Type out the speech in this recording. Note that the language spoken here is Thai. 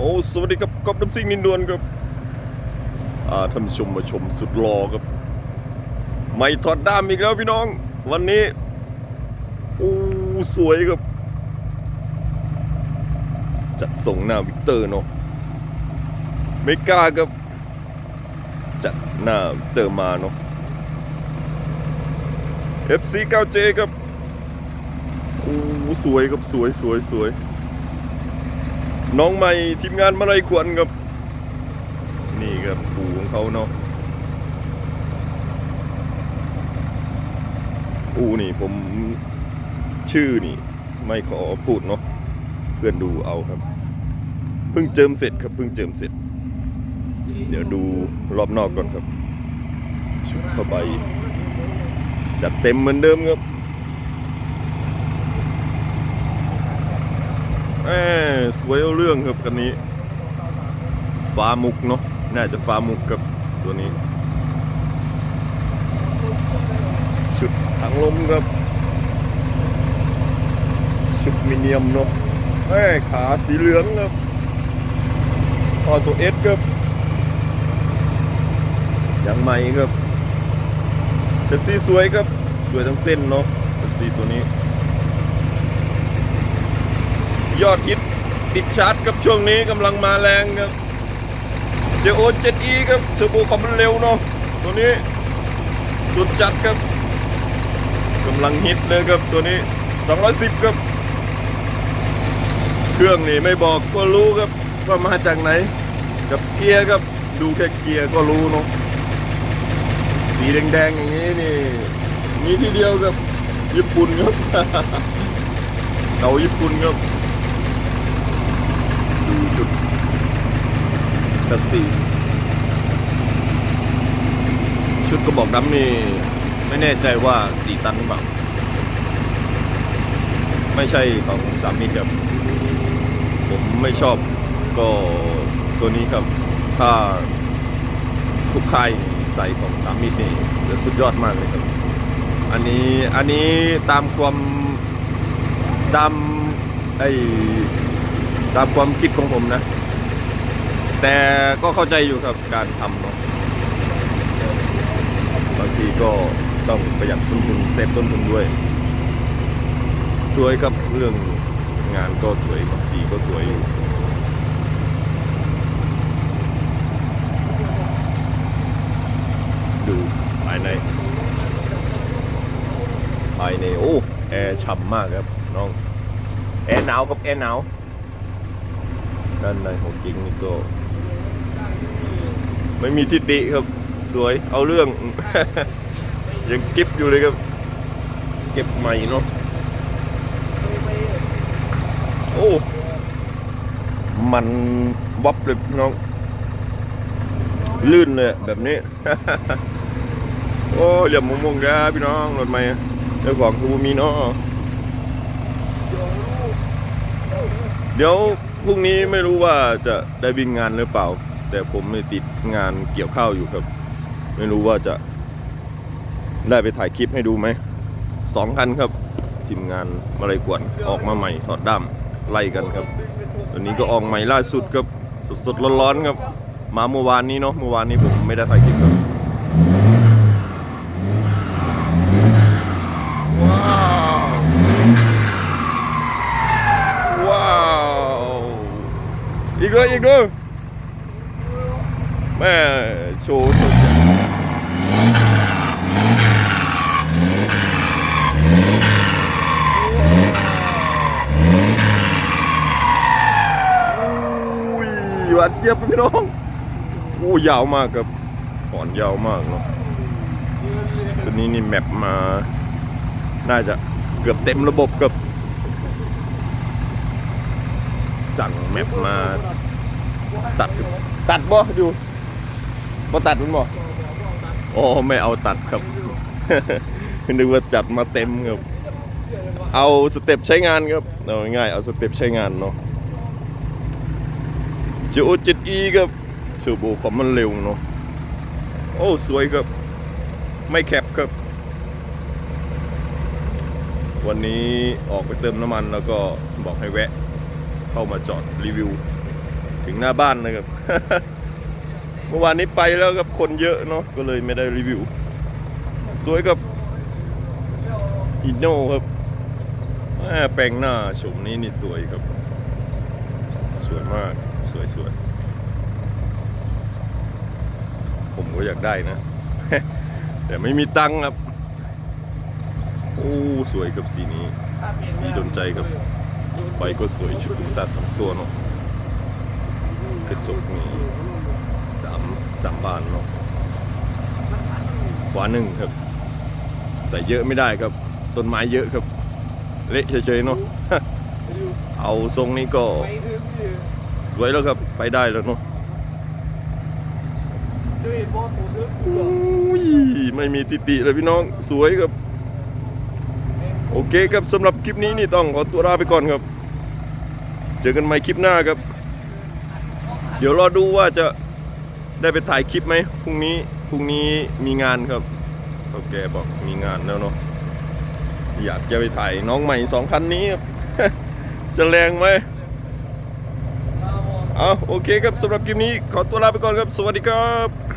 โอ้สวัสดีครับกอบน้ำซิ่งนินดวนครับอ่าท่านผู้ชมมาชมสุดหล่อครับ ไม่ถอดด้ามอีกแล้วพี่น้อง วันนี้โอ้สวยครับ จัดส่งหน้าวิกเตอร์เนาะไม่กล้าครับ จัดหน้าวิกเตอร์มาเนาะ FC 9J ครับโอ้สวยครับสวยสวยสวย น้องใหม่ทีมงานมาลยขวัญครับ นี่ครับปู่ของเขาเนาะอูนี่ผมชื่อนี่ ไม่ขอพูดเนาะเพื่อนดูเอาครับ เพิ่งเจิมเสร็จครับเพิ่งเจิมเสร็จ เดี๋ยวดูรอบนอกก่อนครับ ชุดผ้าใบจัดเต็มเหมือนเดิมครับแหม สวยเรื่องครับคันนี้ ฟ้ามุกเนาะน่าจะฟ้ามุกกับตัวนี้ชุดถังลมครับชุดมิเนียมเนาะแหมขาสีเหลืองครับพอตัวเอสครับยังใหม่ครับเชสซีสวยครับ สวยทั้งเส้นเนาะเชสซีตัวนี้ ยอดฮิต ติดชาร์จกับช่วงนี้กำลังมาแรงครับเจโอ 7e ครับเทอร์โบความเร็วเนาะตัวนี้สุดจัดครับกำลังฮิตเลยครับตัวนี้ 210ครับ เครื่องนี่ไม่บอกก็รู้ครับว่ามาจากไหน กับเกียร์ครับดูแค่เกียร์ก็รู้เนาะสีแดงๆอย่างนี้นี่มีทีเดียวครับญี่ปุ่นครับเก่าญี่ปุ่นครับ จุดตัดสีชุดกระบอกดำนี่ไม่แน่ใจว่าสีตันหรือเปล่า ไม่ใช่ของสามีครับผมไม่ชอบก็ตัวนี้ครับ ถ้าทุกค่ายใส่ของสามีนี่จะสุดยอดมากเลยครับ อันนี้อันนี้ตามความตามไอ ตามความคิดของผมนะ แต่ก็เข้าใจอยู่ครับการทำเนาะบางทีก็ต้องประหยัดต้นทุนเซฟต้นทุนด้วย สวยครับเรื่องงานก็สวยสีก็สวยอยู่ดูภายในภายในโอ้แอร์ฉ่ำมากครับน้องแอร์หนาวครับแอร์หนาว ด้านในของจริงนี่ก็ ไม่มีทิฏฐิครับ สวยเอาเรื่อง ยังเก็บอยู่เลยครับ เก็บใหม่เนาะโอ้ มันวับเลยน้อง ลื่นเลยแบบนี้ โอ้เหลี่ยมมุมๆครับพี่น้องรถใหม่เจ้าของคือบ่มีเนาะเดี๋ยว พรุ่งนี้ไม่รู้ว่าจะได้วิ่งงานหรือเปล่า แต่ผมไม่ติดงานเกี่ยวข้าวอยู่ครับ ไม่รู้ว่าจะ ได้ไปถ่ายคลิปให้ดูไหมสองคันครับทีมงานมาลายกวนออกมาใหม่ถอดด้ามไล่กันครับตัวนี้ก็ออกใหม่ล่าสุดครับสดๆร้อนๆครับมาเมื่อวานนี้เนาะเมื่อวานนี้ผมไม่ได้ถ่ายคลิปครับว้าว ว้าว อีกเลยอีกเลยแม่โชว์สุดจังอุ้ยหวานเจี๊ยบพี่น้องโอ้ยาวมากครับอ่อนยาวมากเนาะตัวนี้นี่แมปมา น่าจะเกือบเต็มระบบเกับ สั่งแมปมาตัด ตัดบ่อยู่บ่ตัดมันบ่โอ้ไม่เอาตัดครับ นึกว่าจัดมาเต็มครับ เอาสเต็ปใช้งานครับเอาง่ายๆเอาสเต็ปใช้งานเนาะจิโอจิตอีครับเทอร์โบความมันเร็วเนาะโอ้สวยครับ ไม่แคบครับ วันนี้ออกไปเติมน้ำมันแล้วก็บอกให้แวะ เข้ามาจอดรีวิว ถึงหน้าบ้านนะครับ เมื่อวานนี้ไปแล้วครับคนเยอะเนาะก็เลยไม่ได้รีวิว สวยกับอิโน่ครับแหม่แปลงหน้าชมนี้นี่สวยครับ สวยมากสวยสวยผมก็อยากได้นะ แต่ไม่มีตังค์ครับ โอ้ สวยกับสีนี้ สีโดนใจครับ ไฟก็สวยชุดตุ๊กตาสองตัวเนาะกระจกนี่สามสามบานเนาะขวาหนึ่งครับ ใส่เยอะไม่ได้ครับ ต้นไม้เยอะครับ เละเฉยๆเนาะเอาทรงนี้ก็ สวยแล้วครับไปได้แล้วเนาะอุ้ยไม่มีติติเลยพี่น้องสวยครับ โอเคครับสำหรับคลิปนี้นี่ต้องขอตัวลาไปก่อนครับ เจอกันใหม่คลิปหน้าครับ เดี๋ยวรอดูว่าจะได้ไปถ่ายคลิปไหมพรุ่งนี้พรุ่งนี้มีงานครับโอเคบอกมีงานแล้วเนาะอยากจะไปถ่ายน้องใหม่สองคันนี้ครับจะแรงไหมเอาโอเคครับสำหรับคลิปนี้ขอตัวลาไปก่อนครับ สวัสดีครับ